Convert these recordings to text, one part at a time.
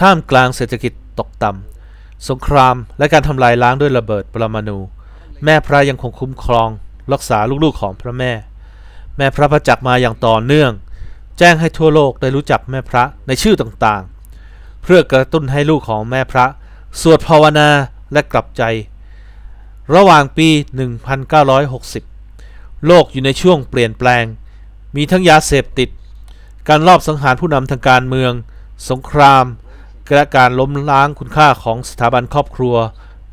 ท่ามกลางเศรษฐกิจตกต่ำสงครามและการทำลายล้างด้วยระเบิดปรมาณูแม่พระยังคงคุ้มครอง รักษาลูกๆของพระแม่ แม่พระประจักษ์มาอย่างต่อเนื่อง แจ้งให้ทั่วโลกได้รู้จักแม่พระในชื่อต่างๆ เพื่อกระตุ้นให้ลูกของแม่พระ สวดภาวนาและกลับใจ ระหว่างปี 1960 โลกอยู่ในช่วงเปลี่ยนแปลง มีทั้งยาเสพติด การลอบสังหารผู้นำทางการเมือง สงคราม และการล้มล้างคุณค่าของสถาบันครอบครัว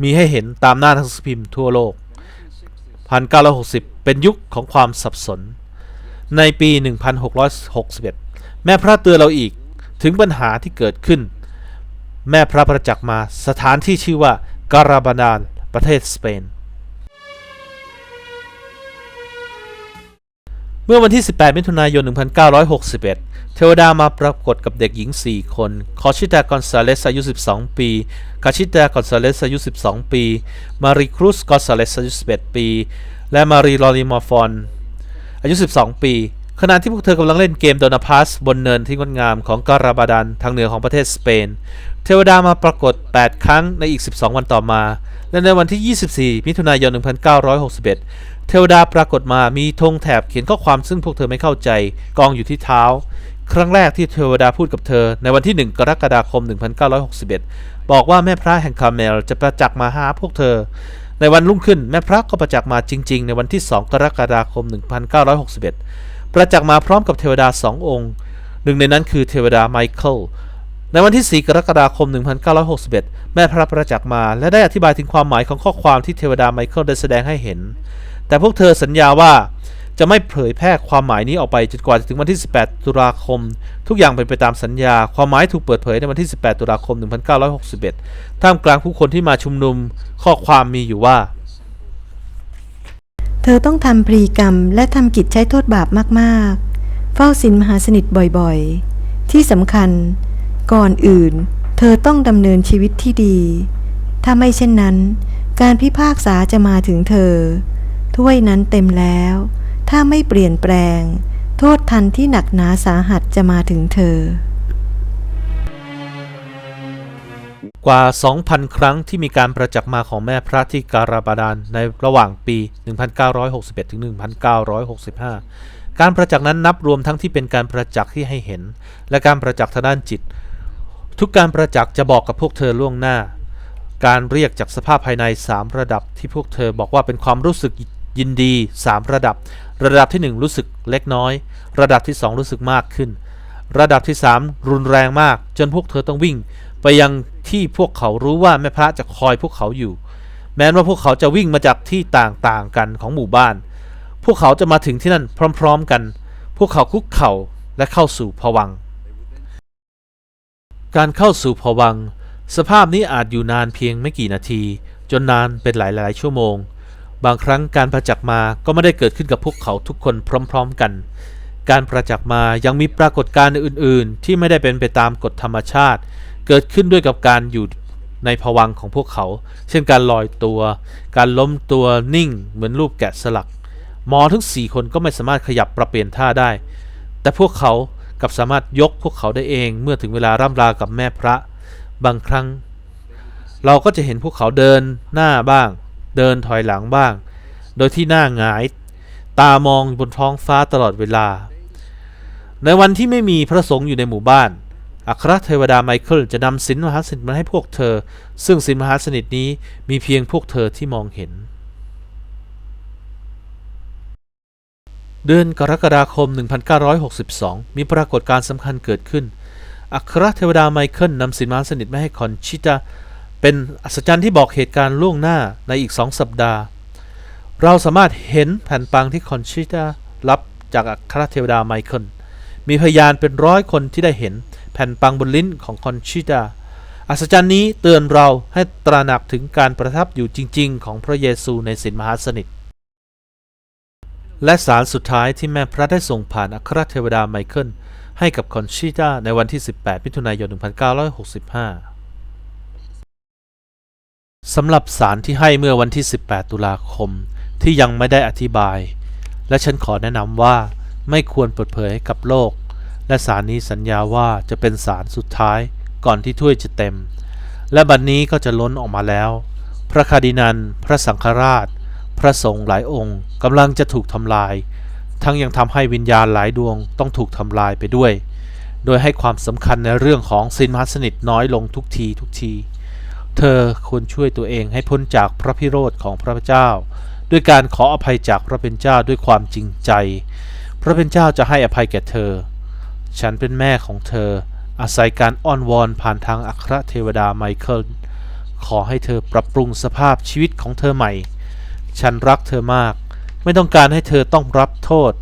มีให้เห็นตามหน้าหนังสือพิมพ์ทั่วโลก 1960 เป็นยุคของความสับสน ในปี 1661 แม่พระเตือนเราอีกถึงปัญหาที่เกิดขึ้น แม่พระประจักษ์มาสถานที่ชื่อว่าการาบาดานประเทศสเปน เมื่อวันที่ 18 มิถุนายน 1961 เทวดามาปรากฏกับเด็กหญิง 4 คน คอชิตากอนซาเลสอายุ 12 ปีคาชิตากอนซาเลสอายุ 12 ปี มารีครูสกอนซาเลสอายุ 11 ปี และมารีลอริมอฟอน อายุ 12 ปี ขณะที่พวกเธอกำลังเล่นเกมโดนาพัสบนเนินที่งดงามของการาบาดันทางเหนือของประเทศสเปน เทวดามาปรากฏ 8 ครั้งในอีก 12 วันต่อมา และในวันที่ 24 มิถุนายน 1961 เทวดาปรากฏมามีธงแถบเขียนข้อความซึ่งพวกเธอไม่เข้าใจ กองอยู่ที่เท้า ครั้งแรกที่เทวดาพูดกับเธอ ในวันที่ 1 กรกฎาคม 1961 บอกว่าแม่พระแห่งคาเมลจะประจักษ์มาหาพวกเธอในวันรุ่งขึ้นแม่พระก็ประจักษ์มาจริง ๆ ในวันที่ 2 กรกฎาคม 1961 ประจักษ์มาพร้อมกับเทวดาสององค์ หนึ่งในนั้นคือเทวดาไมเคิลในวันที่ 4 กรกฎาคม 1961 แม่พระประจักษ์มาและได้อธิบายถึงความหมายของข้อความที่เทวดาไมเคิลได้แสดงให้เห็น แต่พวกเธอสัญญาว่าจะไม่เผยแพร่ความหมายนี้ออกไปจนกว่าจะถึงวันที่ 18 ตุลาคม ทุกอย่างเป็นไปตามสัญญา ความหมายถูกเปิดเผยในวันที่ 18 ตุลาคม 1961 ท่ามกลางผู้คนที่มาชุมนุม ข้อความมีอยู่ว่า เธอต้องทำพรีกรรมและทำกิจใช้โทษบาปมากๆ เฝ้าสินมหาสนิทบ่อยๆ ที่สำคัญ ก่อนอื่น เธอต้องดำเนินชีวิตที่ดี ถ้าไม่เช่นนั้น การพิพากษาจะมาถึงเธอ ถ้วยนั้นเต็มแล้ว ถ้าไม่เปลี่ยนแปลง โทษทันที่หนักหนาสาหัสจะมาถึงเธอ กว่า 2,000 ครั้งที่มีการประจักษ์มาของแม่พระที่การาบาดานในระหว่างปี 1961ถึง1965 การประจักษ์นั้นนับรวมทั้งที่เป็นการประจักษ์ที่ให้เห็น และการประจักษ์ทางด้านจิต ทุกการประจักษ์จะบอกกับพวกเธอล่วงหน้า การเรียกจากสภาพภายใน 3 ระดับที่พวกเธอบอกว่าเป็นความรู้สึกยินดี 3 ระดับ ระดับที่ 1 รู้สึกเล็กน้อย ระดับที่ 2 รู้สึกมากขึ้น ระดับที่ 3 รุนแรงมาก จนพวกเธอต้องวิ่ง ไปยังที่พวกเขารู้ว่าแม่พระจะคอยพวกเขาอยู่ แม้ว่าพวกเขาจะวิ่งมาจากที่ต่างๆกันของหมู่บ้าน พวกเขาจะมาถึงที่นั่นพร้อม ๆกัน พวกเขาคุกเข่าและเข้าสู่ภวัง การเข้าสู่ภวัง สภาพนี้อาจอยู่นานเพียงไม่กี่นาที จนนานเป็นหลายๆชั่วโมง บางครั้งการประจักษ์มาก็ไม่ได้เกิดขึ้นกับพวกเขาทุกคนพร้อม ๆกัน การประจักษ์มายังมีปรากฏการณ์อื่น ๆ ที่ไม่ได้เป็นไปตามกฎธรรมชาติ เกิดขึ้นด้วยกับการอยู่ในภวังของพวกเขา เช่นการลอยตัว การล้มตัวนิ่งเหมือนรูปแกะสลัก หมอทั้งสี่คนก็ไม่สามารถขยับปรับเปลี่ยนท่าได้ แต่พวกเขากลับสามารถยกพวกเขาได้เองเมื่อถึงเวลาร่ำลากับแม่พระ บางครั้ง เราก็จะเห็นพวกเขาเดินหน้าบ้าง เดินถอยหลังบ้าง โดยที่หน้าหงาย ตามองบนท้องฟ้าตลอดเวลา ในวันที่ไม่มีพระสงฆ์อยู่ในหมู่บ้าน อัครเทวดาไมเคิลจะนำสินมหาสนิทมาให้พวกเธอ ซึ่งสินมหาสนิทนี้มีเพียงพวกเธอที่มองเห็น เดือนกรกฎาคม 1962 มีปรากฏการณ์สำคัญเกิดขึ้น อัครเทวดาไมเคิลนำสินมหาสนิทมาให้คอนชิตา เป็นอัศจรรย์ที่บอกเหตุการณ์ล่วงหน้าในอีกสองสัปดาห์ เราสามารถเห็นแผ่นปังที่คอนชิตารับจากอัครเทวดาไมเคิล มีพยานเป็นร้อยคนที่ได้เห็น แผ่นปังบนลิ้นของคอนชิตาอัศจรรย์นี้เตือนเราให้ตระหนักถึงการประทับอยู่จริง ๆ ของพระเยซูในสินมหาสนิท และสารสุดท้ายที่แม่พระได้ส่งผ่านอัครเทวดาไมเคิลให้กับคอนชิตาในวันที่ 18 มิถุนายน 1965 สำหรับสารที่ให้เมื่อวันที่ 18 ตุลาคมที่ยังไม่ได้อธิบาย และฉันขอแนะนำว่าไม่ควรเปิดเผยให้กับโลก และสารนี้สัญญาว่าจะเป็นสารสุดท้ายก่อนที่ถ้วยจะเต็ม และบัดนนี้ก็จะล้นออกมาแล้ว พระคาดินัน พระสังฆราช พระสงฆ์หลายองค์กำลังจะถูกทำลาย ทั้งยังทำให้วิญญาณหลายดวงต้องถูกทำลายไปด้วย โดยให้ความสำคัญในเรื่องของสินมหาสนิทน้อยลงทุกทีทุกที เธอควรช่วยตัวเองให้พ้นจากพระพิโรธของพระเจ้า ด้วยการขออภัยจากพระเป็นเจ้าด้วยความจริงใจ พระเป็นเจ้าจะให้อภัยแก่เธอ ฉันเป็นแม่ของเธอ อาศัยการอ้อนวอนผ่านทางอัครเทวดาไมเคิล ขอให้เธอปรับปรุงสภาพชีวิตของเธอใหม่ ฉันรักเธอมาก ไม่ต้องการให้เธอต้องรับโทษ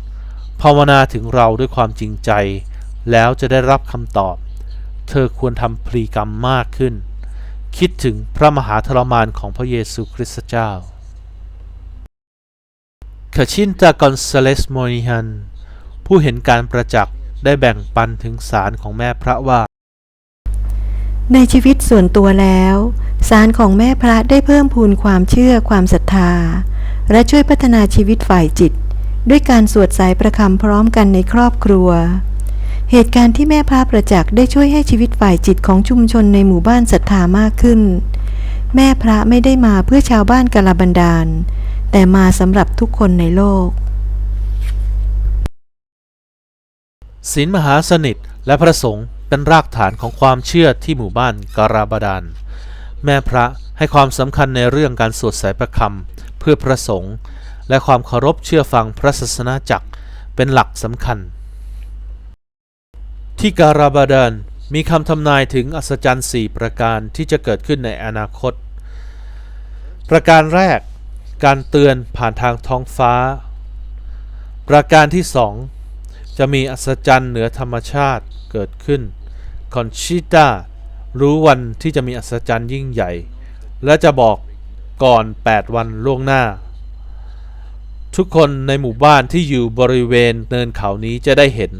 ภาวนาถึงเราด้วยความจริงใจ แล้วจะได้รับคำตอบ เธอควรทำพลีกรรมมากขึ้น คิดถึงพระมหาทรมานของพระเยซูคริสต์เจ้าคาชินตากอนซาเลสโมนิฮันผู้เห็นการประจักษ์ ได้แบ่งปันถึงสารของแม่พระว่า ในชีวิตส่วนตัวแล้ว สารของแม่พระได้เพิ่มพูนความเชื่อความศรัทธา และช่วยพัฒนาชีวิตฝ่ายจิต ด้วยการสวดสายประคำพร้อมกันในครอบครัว เหตุการณ์ที่แม่พระประจักษ์ได้ช่วยให้ชีวิตฝ่ายจิตของชุมชนในหมู่บ้านศรัทธามากขึ้น แม่พระไม่ได้มาเพื่อชาวบ้านกาลบันดาล แต่มาสำหรับทุกคนในโลก ศีลมหาสนิทและพระสงฆ์เป็นรากฐานของความเชื่อที่หมู่บ้านการาบดานแม่พระให้ความสำคัญในเรื่องการสวดสายประคำเพื่อพระสงฆ์และความเคารพเชื่อฟังพระศาสนาจักรเป็นหลักสำคัญ ที่การาบดานมีคำทำนายถึงอัศจรรย์สี่ประการที่จะเกิดขึ้นในอนาคต ประการแรก การเตือนผ่านทางท้องฟ้า ประการที่สอง จะมีอัศจรรย์เหนือธรรมชาติเกิดขึ้น คอนชิต้ารู้วันที่จะมีอัศจรรย์ยิ่งใหญ่ และจะบอกก่อน 8 วันล่วงหน้า ทุกคนในหมู่บ้านที่อยู่บริเวณเนินเขานี้จะได้เห็น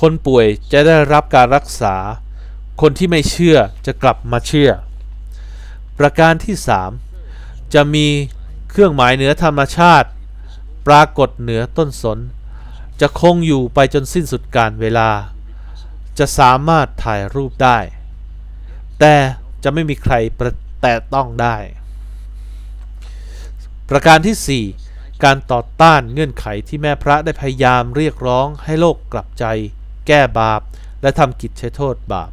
คนป่วยจะได้รับการรักษา คนที่ไม่เชื่อจะกลับมาเชื่อ ประการที่ 3 จะมีเครื่องหมายเหนือธรรมชาติ ปรากฏเหนือต้นสน จะคงอยู่ไปจนสิ้นสุดการเวลา จะสามารถถ่ายรูปได้ แต่จะไม่มีใครประแตะต้องได้ ประการที่ 4 การต่อต้านเงื่อนไขที่แม่พระได้พยายามเรียกร้องให้โลกกลับใจ แก้บาป และทำกิจใช้โทษบาป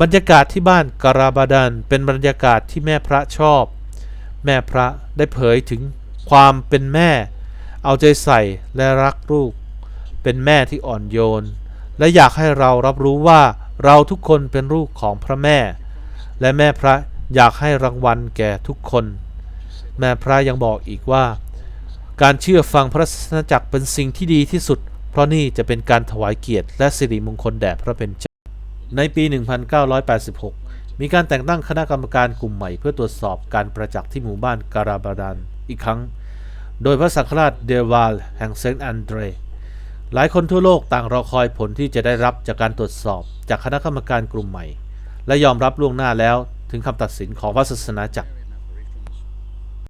บรรยากาศที่บ้านการาบาดันเป็นบรรยากาศที่แม่พระชอบ แม่พระได้เผยถึงความเป็นแม่ เอาใจใส่และรักลูก เป็นแม่ที่อ่อนโยน และอยากให้เรารับรู้ว่าเราทุกคนเป็นลูกของพระแม่ และแม่พระอยากให้รางวัลแก่ทุกคน แม่พระยังบอกอีกว่า การเชื่อฟังพระศาสนาจักรเป็นสิ่งที่ดีที่สุด เพราะนี่จะเป็นการถวายเกียรติและสิริมงคลแด่พระเป็นเจ้า ในปี 1986 มีการแต่งตั้งคณะกรรมการกลุ่มใหม่เพื่อตรวจสอบการประจักษ์ที่หมู่บ้านการาบาดันอีกครั้ง โดยพระสังฆราชเดวาลแห่งเซนต์แอนเดร หลายคนทั่วโลกต่างรอคอยผลที่จะได้รับจากการตรวจสอบจากคณะกรรมการกลุ่มใหม่ และยอมรับล่วงหน้าแล้วถึงคำตัดสินของพระศาสนาจักร